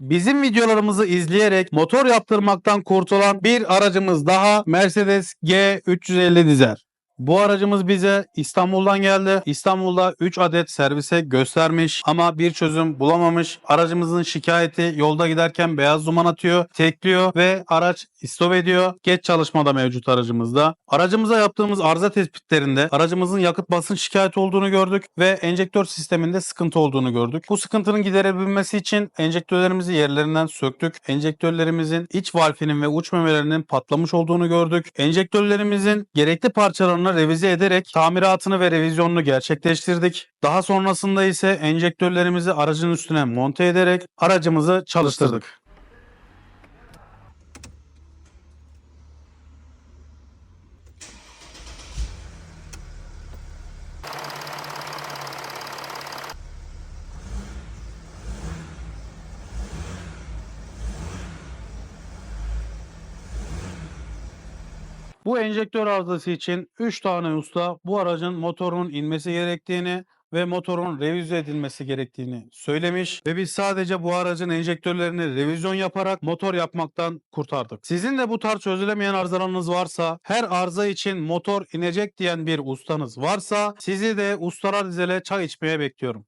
Bizim videolarımızı izleyerek motor yaptırmaktan kurtulan bir aracımız daha Mercedes G350 dizel. Bu aracımız bize İstanbul'dan geldi. İstanbul'da 3 adet servise göstermiş ama bir çözüm bulamamış. Aracımızın şikayeti yolda giderken beyaz duman atıyor, tekliyor ve araç istop ediyor. Geç çalışmada mevcut aracımızda. Aracımıza yaptığımız arıza tespitlerinde aracımızın yakıt basınç şikayeti olduğunu gördük ve enjektör sisteminde sıkıntı olduğunu gördük. Bu sıkıntının giderebilmesi için enjektörlerimizi yerlerinden söktük. Enjektörlerimizin iç valfinin ve uç memelerinin patlamış olduğunu gördük. Enjektörlerimizin gerekli parçalarını revize ederek tamiratını ve revizyonunu gerçekleştirdik. Daha sonrasında ise enjektörlerimizi aracın üstüne monte ederek aracımızı çalıştırdık. Bu enjektör arızası için 3 tane usta bu aracın motorunun inmesi gerektiğini ve motorun revize edilmesi gerektiğini söylemiş ve biz sadece bu aracın enjektörlerini revizyon yaparak motor yapmaktan kurtardık. Sizin de bu tarz çözülemeyen arızalarınız varsa, her arıza için motor inecek diyen bir ustanız varsa sizi de Ustalar Dizel'e çay içmeye bekliyorum.